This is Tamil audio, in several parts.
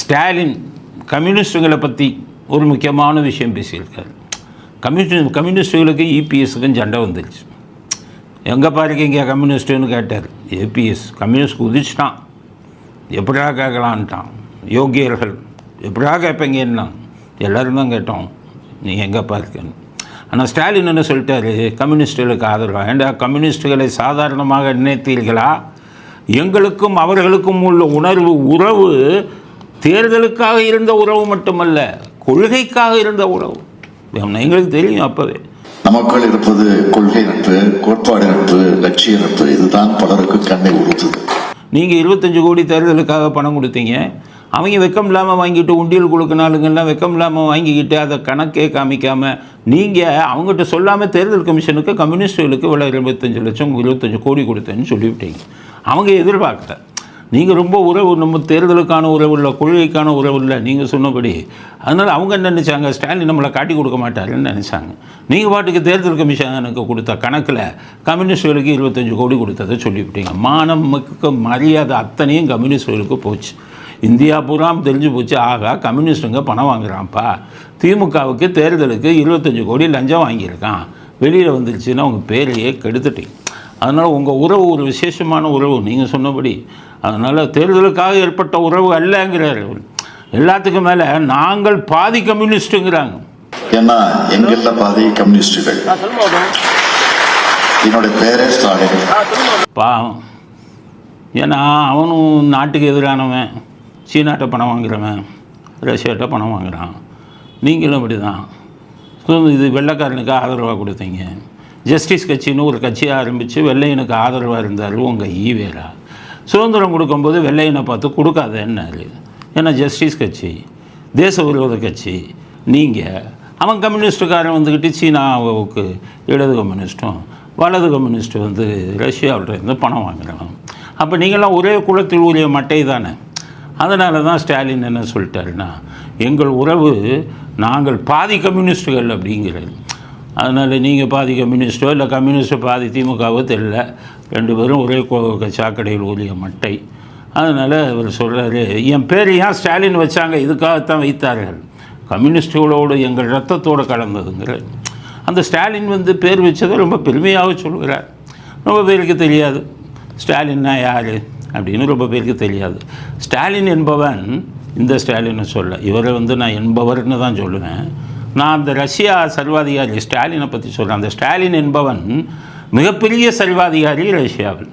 ஸ்டாலின் கம்யூனிஸ்டுகளை பற்றி ஒரு முக்கியமான விஷயம் பேசியிருக்காரு. கம்யூனிஸ்ட் கம்யூனிஸ்டுகளுக்கும் இபிஎஸ்க்கும் சண்டை வந்துடுச்சு எங்கே பாருக்கீங்க கம்யூனிஸ்ட்டுன்னு கேட்டார். ஏபிஎஸ் கம்யூனிஸ்ட் உதிச்சிட்டான் எப்படா கேட்கலான்ட்டான். யோகியர்கள் எப்படா கேட்பீங்கன்னா எல்லோரும் தான் கேட்டோம். நீ எங்கே பார்க்கன்னு. ஆனால் ஸ்டாலின் என்ன சொல்லிட்டாரு? கம்யூனிஸ்டுகளுக்கு ஆதரவா? ஏண்டா கம்யூனிஸ்டுகளை சாதாரணமாக நினைத்தீர்களா? எங்களுக்கும் அவர்களுக்கும் உள்ள உணர்வு உறவு தேர்தலுக்காக இருந்த உறவு மட்டுமல்ல கொள்கைக்காக இருந்த உறவு. எங்களுக்கு தெரியும் அப்போவே. நமக்குள் இருப்பது கொள்கை நட்பு கோட்பாடு நட்பு லட்சிய நட்பு. இதுதான் பலருக்கு கண்ணை உறுத்துது நீங்கள் இருபத்தஞ்சு கோடி தேர்தலுக்காக பணம் கொடுத்தீங்க. அவங்க வெக்கம் இல்லாமல் வாங்கிட்டு உண்டியல் கொடுக்கனாலுங்கெல்லாம் வெக்கம் இல்லாமல் வாங்கிக்கிட்டு அதை கணக்கே காமிக்காமல் நீங்கள் அவங்ககிட்ட சொல்லாமல் தேர்தல் கமிஷனுக்கு கம்யூனிஸ்டுகளுக்கு இவ்வளோ இருபத்தஞ்சு லட்சம் இருபத்தஞ்சு கோடி கொடுத்தேன்னு சொல்லிவிட்டீங்க. அவங்க எதிர்பார்க்கல. நீங்கள் ரொம்ப உறவு நம்ம தேர்தலுக்கான உறவு இல்லை கொள்கைக்கான உறவு இல்லை நீங்கள் சொன்னபடி. அதனால் அவங்க என்ன நினச்சாங்க? ஸ்டாலின் நம்மளை காட்டி கொடுக்க மாட்டாருன்னு நினச்சாங்க? நீங்கள் பாட்டுக்கு தேர்தல் கமிஷனுக்கு கொடுத்த கணக்கில் கம்யூனிஸ்டுகளுக்கு இருபத்தஞ்சு கோடி கொடுத்ததை சொல்லிவிட்டீங்க. மானம் மிக்க மரியாதை அத்தனையும் கம்யூனிஸ்டுகளுக்கு போச்சு. இந்தியா பூரா தெரிஞ்சு போச்சு. ஆகா கம்யூனிஸ்ட்டுங்க பணம் வாங்குறான்ப்பா. திமுகவுக்கு தேர்தலுக்கு இருபத்தஞ்சு கோடி லஞ்சம் வாங்கியிருக்கான். வெளியில் வந்துருச்சுன்னா உங்கள் பேரையே கெடுத்துட்டீங்க. அதனால் உங்கள் உறவு ஒரு விசேஷமான உறவு. நீங்கள் சொன்னபடி அதனால் தேர்தலுக்காக ஏற்பட்ட உறவு அல்லங்கிறார். அவர். எல்லாத்துக்கும் மேலே நாங்கள் பாதி கம்யூனிஸ்ட்டுங்கிறாங்க ஏன்னா எங்கள்ல பாதி கம்யூனிஸ்டுகள். என்னுடைய பேரே ஸ்டாலின். பாவம் ஏன்னா அவனும் நாட்டுக்கு எதிரானவன். சீனாட்ட பணம் வாங்குறவன். ரஷ்யாட்ட பணம் வாங்குறான். நீங்களும் அப்படி தான் ஸோ இது வெள்ளைக்காரனுக்கு ஆதரவாக கொடுத்தீங்க. ஜஸ்டிஸ் கட்சின்னு ஒரு கட்சியை ஆரம்பித்து வெள்ளையனுக்கு ஆதரவாக இருந்தார். உங்கள் ஈவேரா. சுதந்திரம் கொடுக்கும்போது வெள்ளையனை பார்த்து கொடுக்காதேன்னாரு ஏன்னா ஜஸ்டிஸ் கட்சி தேச விரோத கட்சி நீங்கள் அவன் கம்யூனிஸ்டுக்காரன் வந்துக்கிட்டு சீனாவுக்கு இடது கம்யூனிஸ்ட்டும் வலது கம்யூனிஸ்ட் வந்து ரஷ்யாவிட்ட இருந்து பணம் வாங்குறான் அப்போ நீங்களாம் ஒரே குலத்தில் உரிய மட்டை தானே. அதனால தான் ஸ்டாலின் என்ன சொல்லிட்டாருன்னா எங்கள் உறவு நாங்கள் பாதி கம்யூனிஸ்டுகள் அப்படிங்கிறது அதனால் நீங்கள் பாதி கம்யூனிஸ்டோ இல்லை கம்யூனிஸ்டோ பாதி திமுகவோ தெரியல. ரெண்டு பேரும் ஒரே கோ- சாக்கடையில் ஊதிய மட்டை. அதனால் அவர் சொல்கிறாரு என் பேர் ஏன் ஸ்டாலின் வச்சாங்க? இதுக்காகத்தான் வைத்தார்கள். கம்யூனிஸ்டுகளோடு எங்கள் ரத்தத்தோடு கலந்ததுங்கிற அந்த ஸ்டாலின் வந்து பேர் வச்சதை ரொம்ப பெருமையாக சொல்கிறார் ரொம்ப பேருக்கு தெரியாது. ஸ்டாலின்னா யார்? அப்படின்னு ரொம்ப பேருக்கு தெரியாது. ஸ்டாலின் என்பவன் இந்த ஸ்டாலினை சொல்ல இவரை வந்து நான் என்பவர்னு தான் சொல்லுவேன். நான் அந்த ரஷ்யா சர்வாதிகாரி ஸ்டாலினை பற்றி சொல்கிறேன் அந்த ஸ்டாலின் என்பவன் மிகப்பெரிய சர்வாதிகாரி ரஷ்யாவில்.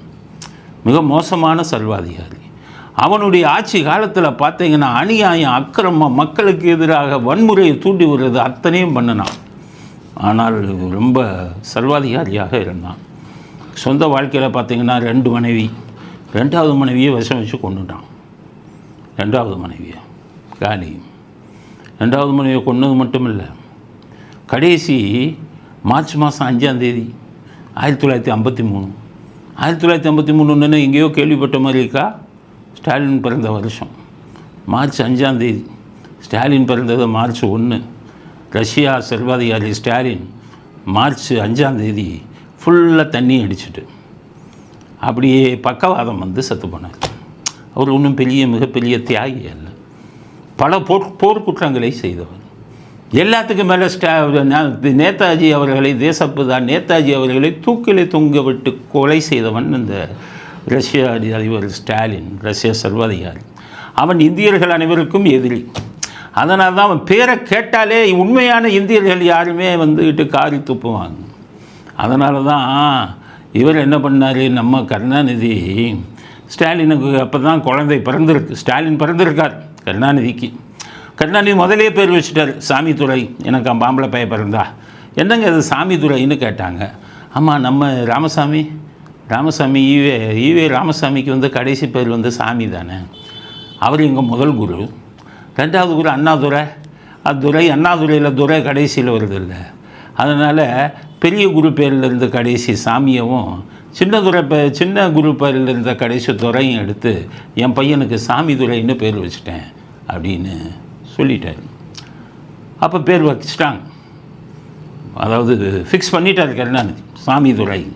மிக மோசமான சர்வாதிகாரி. அவனுடைய ஆட்சி காலத்தில் பார்த்தீங்கன்னா அநியாயம் அக்கிரமம் மக்களுக்கு எதிராக வன்முறையை தூண்டி விடுறது அத்தனையும் பண்ணினான். ஆனால் ரொம்ப சர்வாதிகாரியாக இருந்தான். சொந்த வாழ்க்கையில் பார்த்தீங்கன்னா ரெண்டு மனைவி ரெண்டாவது மனைவியை விஷம் வச்சு கொண்டுட்டான் ரெண்டாவது மனைவியை காலி ரெண்டாவது மனைவியை கொன்னது மட்டும் இல்லை கடைசி மார்ச் மாதம் அஞ்சாம் தேதி ஆயிரத்தி தொள்ளாயிரத்தி ஐம்பத்தி மூணு. ஆயிரத்தி தொள்ளாயிரத்தி ஐம்பத்தி மூணுன்னு எங்கேயோ கேள்விப்பட்ட மாதிரி இருக்கா? ஸ்டாலின் பிறந்த வருஷம். மார்ச் அஞ்சாந்தேதி ஸ்டாலின் பிறந்தது மார்ச் ஒன்று. ரஷ்யா சர்வாதிகாரி ஸ்டாலின் மார்ச் அஞ்சாந்தேதி ஃபுல்லாக தண்ணி அடிச்சுட்டு அப்படியே பக்கவாதம் வந்து செத்து போனார். அவர் ஒன்றும் பெரிய மிகப்பெரிய தியாகி அல்ல. பல போர் போர்க்குற்றங்களை செய்தவர். எல்லாத்துக்கும் மேலே ஸ்டா நே- நேதாஜி அவர்களை தேசப்புதான் நேதாஜி அவர்களை தூக்கிலே தொங்க விட்டு கொலை செய்தவன் இந்த ரஷ்ய அதி- அதிபர் ஸ்டாலின் ரஷ்ய சர்வாதிகாரி. அவன் இந்தியர்கள் அனைவருக்கும் எதிரி. அதனால் தான் அவன் பேரை கேட்டாலே உண்மையான இந்தியர்கள் யாருமே வந்துக்கிட்டு காரி துப்புவாங்க. அதனால தான் இவர் என்ன பண்ணார்? நம்ம கருணாநிதி ஸ்டாலினுக்கு அப்போ தான் குழந்தை பிறந்திருக்கு. ஸ்டாலின் பிறந்திருக்கார் கருணாநிதிக்கு. கருணாநிதி முதலே பேர் வச்சுட்டார். சாமித்துறை எனக்கு பாம்பளை பைய பிறந்தா என்னங்க அது சாமித்துறைன்னு கேட்டாங்க. ஆமாம் நம்ம Ramasamy Ramasamy E V E V ராமசாமிக்கு வந்து கடைசி பேர் வந்து சாமி தானே. அவர் எங்கள் முதல் குரு. ரெண்டாவது குரு அண்ணாதுரை அது துரை அண்ணாதுரையில் துரை கடைசியில் வருது இல்லை. அதனால் பெரிய குரு பேரில் இருந்த கடைசி சாமியவும் சின்ன துறை பே சின்ன குரு பேரில் இருந்த கடைசி துறையும் எடுத்து என் பையனுக்கு சாமி துறைன்னு பேர் வச்சுட்டேன் அப்படின்னு சொல்லிட்டார். அப்போ பேர் வச்சிட்டாங்க அதாவது ஃபிக்ஸ் பண்ணிட்டார் கருணாநிதி சாமி துரை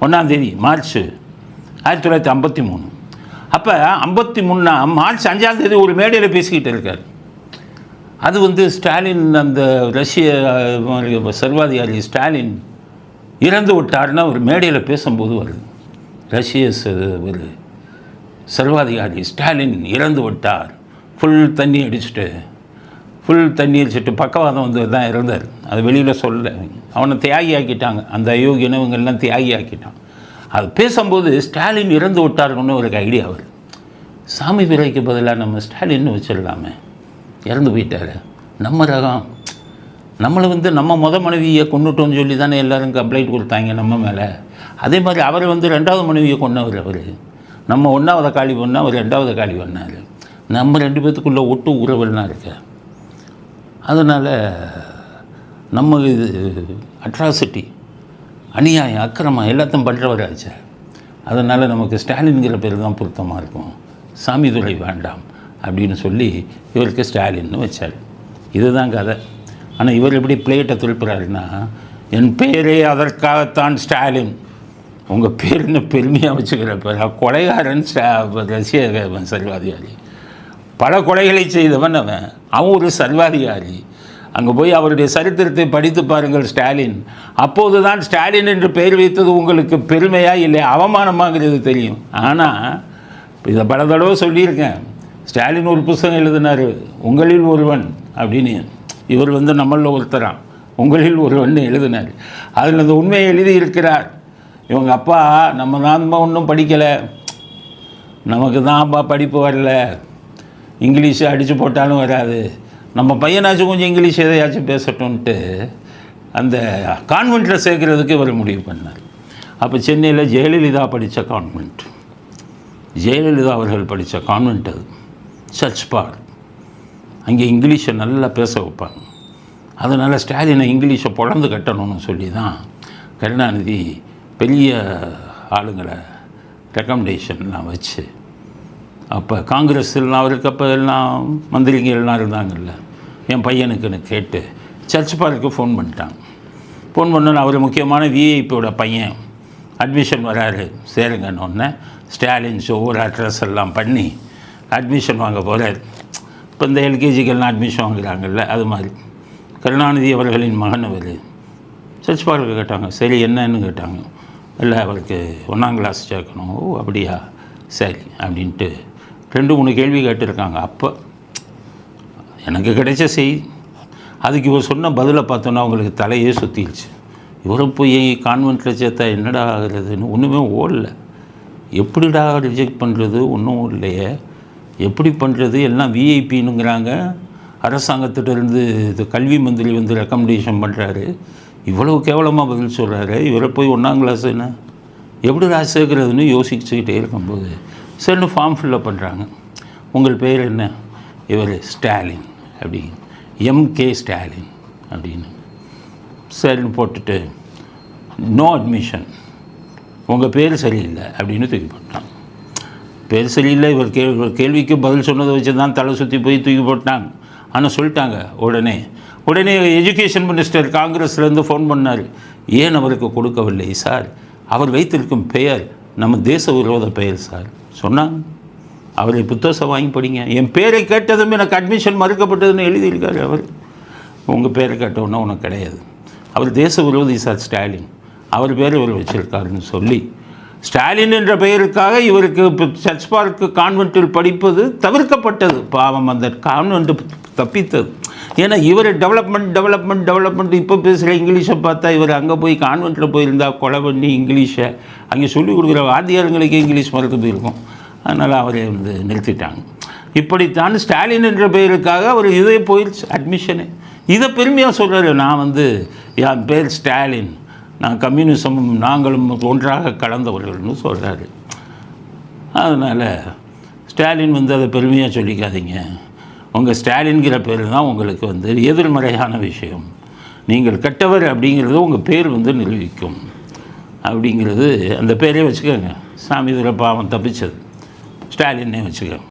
ஒன்றாந்தேதி மார்ச் ஆயிரத்தி தொள்ளாயிரத்தி ஐம்பத்தி மூணு. அப்போ ஐம்பத்தி மூணாம் மார்ச் அஞ்சாம் தேதி ஒரு மேடையில் பேசிக்கிட்டு இருக்கார். அது வந்து ஸ்டாலின் அந்த ரஷ்ய சர்வாதிகாரி ஸ்டாலின் இறந்து விட்டார்னா ஒரு மேடையில் பேசும்போது வருது. ரஷ்ய ச- ஒரு சர்வாதிகாரி ஸ்டாலின் இறந்து விட்டார். ஃபுல் தண்ணி அடிச்சுட்டு. ஃபுல் தண்ணி அடிச்சுட்டு பக்கவாதம் வந்து தான் இறந்தார் அது வெளியில் சொல்ல அவனை தியாகி ஆக்கிட்டாங்க அந்த அயோக்கியனை இவங்கெல்லாம் தியாகி ஆக்கிட்டான் அது பேசும்போது ஸ்டாலின் இறந்து விட்டாருன்னு ஒரு ஐடியா வருது. சாமி பிறைக்கு பதிலாக நம்ம ஸ்டாலின்னு வச்சிடலாமே. இறந்து போயிட்டாரு. நம்ம ரகம். நம்மளை வந்து நம்ம முத மனைவியை கொண்டுட்டோம்னு சொல்லி தானே எல்லோரும் கம்ப்ளைண்ட் கொடுத்தாங்க நம்ம மேலே. அதே மாதிரி அவர் வந்து ரெண்டாவது மனைவியை கொண்டவர் அவர். நம்ம ஒன்றாவதை காலி பண்ணால் அவர் ரெண்டாவது காலி பண்ணார். நம்ம ரெண்டு பேத்துக்குள்ளே ஒட்டு உறவுலாம் இருக்கு? அதனால் நம்ம இது அட்ராசிட்டி அநியாயம் அக்கிரமம் எல்லாத்தையும் பண்ணுறவராச்சு அதனால் நமக்கு ஸ்டாலின்கிற பேர் தான் பொருத்தமாக இருக்கும். சாமிதுரை வேண்டாம் அப்படின்னு சொல்லி இவருக்கு ஸ்டாலின்னு வச்சார். இதுதான் கதை. ஆனால் இவர் எப்படி பிளேட்டை திருப்புறாருன்னா என் பேரே அதற்காகத்தான் ஸ்டாலின். உங்கள் பேர் என்ன பெருமையாக வச்சுக்கிற பேர். கொலைகாரன் ஸ்டா ரஷ்ய சர்வாதிகாரி. பல கொலைகளை செய்தவன் அவன். அவன் ஒரு சர்வாதிகாரி. அங்கே போய் அவருடைய சரித்திரத்தை படித்து பாருங்கள் ஸ்டாலின். அப்போது தான் ஸ்டாலின் என்று பெயர் வைத்தது உங்களுக்கு பெருமையாக இல்லை அவமானமாகிறது தெரியும். ஆனால் இதை பல தடவை சொல்லியிருக்கேன். ஸ்டாலின் ஒரு புஸ்தகம் எழுதினார் உங்களில் ஒருவன் அப்படின்னு. இவர் வந்து நம்மளில் ஒருத்தரான் உங்களில் ஒருவன் எழுதினார். அதில் அந்த உண்மையை எழுதியிருக்கிறார். இவங்க அப்பா நம்ம தான் ஒன்றும் படிக்கலை. நமக்கு தான்ப்பா படிப்பு வரல. இங்கிலீஷை அடித்து போட்டாலும் வராது. நம்ம பையனாச்சும் கொஞ்சம் இங்கிலீஷ் எதையாச்சும் பேசட்டும்ன்ட்டு அந்த கான்வெண்ட்டில் சேர்க்குறதுக்கு இவர் முடிவு பண்ணார். அப்போ சென்னையில் ஜெயலலிதா படித்த கான்வெண்ட் ஜெயலலிதா அவர்கள் படித்த கான்வெண்ட் அது. Church park. அங்கே இங்கிலீஷை நல்லா பேச வைப்பாங்க. அதனால் ஸ்டாலினை இங்கிலீஷை பொழந்து கட்டணும்னு சொல்லி தான் கருணாநிதி பெரிய ஆளுங்களை ரெக்கமெண்டேஷன்லாம் வச்சு அப்போ காங்கிரஸ்லாம் அவருக்கு அப்போ எல்லாம் மந்திரிங்க எல்லாம் இருந்தாங்கல்ல. என் பையனுக்குன்னு கேட்டு சர்ச் பார்க்கு ஃபோன் பண்ணிட்டாங்க ஃபோன் பண்ணோன்னு அவர் முக்கியமான விஐபியோட பையன். அட்மிஷன் வராரு சேருங்கன்னு ஸ்டாலின் ஒவ்வொரு அட்ரஸ் எல்லாம் பண்ணி அட்மிஷன் வாங்க போகிறார் இப்போ இந்த எல்கேஜிக்கெல்லாம் அட்மிஷன் வாங்குறாங்கல்ல அது மாதிரி. கருணாநிதி அவர்களின் மகன் அவர். சர்ச் பார்க்க கேட்டாங்க சரி என்னன்னு கேட்டாங்க. இல்லை அவருக்கு ஒன்றாம் கிளாஸ் சேர்க்கணும். ஓ அப்படியா? சரி அப்படின்ட்டு ரெண்டு மூணு கேள்வி கேட்டிருக்காங்க. அப்போ எனக்கு கிடைச்ச செய்தி அதுக்கு இவர் சொன்ன பதிலை பார்த்தோன்னா அவங்களுக்கு தலையே சுற்றிடுச்சு இவரை போய் கான்வெண்ட்டில் சேர்த்தா என்னடா ஆகுறதுன்னு ஒன்றுமே ஓடல. எப்படிடா ரிஜெக்ட் பண்ணுறது ஒன்றும் இல்லையே எப்படி பண்ணுறது எல்லாம் விஐபின்னுங்கிறாங்க அரசாங்கத்திட்டருந்து இது கல்வி மந்திரி வந்து ரெக்கமெண்டேஷன் பண்ணுறாரு இவ்வளவு கேவலமாக பதில் சொல்கிறாரு இவரை போய் ஒன்றாம் கிளாஸ் என்ன? எப்படிடா சேர்க்குறதுன்னு யோசிச்சுக்கிட்டே இருக்கும்போது சரின்னு ஃபார்ம் ஃபில்லப் பண்ணுறாங்க உங்கள் பேர் என்ன? இவர் ஸ்டாலின் அப்படி எம்கே ஸ்டாலின் அப்படின்னு. சரின்னு போட்டுட்டு நோ அட்மிஷன் உங்கள் பேர் சரியில்லை அப்படின்னு தூக்கி போட்டாங்க. பேர் சரியில்லை இவர் கே கேள்விக்கு பதில் சொன்னதை வச்சு தான் தலை சுற்றி போய் தூக்கி போட்டாங்க. ஆனால் சொல்லிட்டாங்க உடனே உடனே எஜுகேஷன் மினிஸ்டர் காங்கிரஸ்லேருந்து ஃபோன் பண்ணார். ஏன் அவருக்கு கொடுக்கவில்லை சார்? அவர் வைத்திருக்கும் பெயர் நம்ம தேச விரோத பெயர் சார். சொன்னாங்க. அவரை புத்தகம் வாங்கி படிங்க. என் பேரை கேட்டதும் எனக்கு அட்மிஷன் மறுக்கப்பட்டதுன்னு எழுதியிருக்காரு அவர். உங்கள் பேரை கேட்டவுடனே உனக்கு கிடையாது. அவர் தேச விரோதி சார் ஸ்டாலின். அவர் பேர் இவர் வச்சிருக்காருன்னு சொல்லி ஸ்டாலின் என்ற பெயருக்காக இவருக்கு இப்போ சர்ச் பார்க்கு கான்வென்ட்டில் படிப்பது தவிர்க்கப்பட்டது. பாவம் அந்த கான்வென்ட் தப்பித்தது ஏன்னா இவர் டெவலப்மெண்ட் டெவலப்மெண்ட் டெவலப்மெண்ட் இப்போ பேசுகிற இங்கிலீஷை பார்த்தா இவர் அங்கே போய் கான்வென்ட்டில் போயிருந்தா கொலை பண்ணி இங்கிலீஷை. அங்கே சொல்லிக் கொடுக்குற வாத்தியாருங்களுக்கு இங்கிலீஷ் மறந்து போயிருக்கும். அதனால் அவரை வந்து நிறுத்திட்டாங்க. இப்படித்தான் ஸ்டாலின் என்ற பெயருக்காக அவர் இதே போயிடுச்சு அட்மிஷனு இதை பெருமையாக சொல்கிறாரு நான் வந்து என் பேர் ஸ்டாலின். நான் கம்யூனிசமும் நாங்களும் ஒன்றாக கலந்தவர்கள்னு சொல்கிறாரு அதனால் ஸ்டாலின் வந்து அதை பெருமையாக சொல்லிக்காதீங்க. உங்கள் ஸ்டாலின்கிற பேர் தான் உங்களுக்கு வந்து எதிர்மறையான விஷயம். நீங்கள் கெட்டவர் அப்படிங்கிறது உங்கள் பேர் வந்து நிரூபிக்கும். அப்படிங்கிறது அந்த பேரே வச்சுக்கோங்க. சாமி இதில் பாவம் தப்பிச்சது. ஸ்டாலின்னே வச்சுக்கோங்க.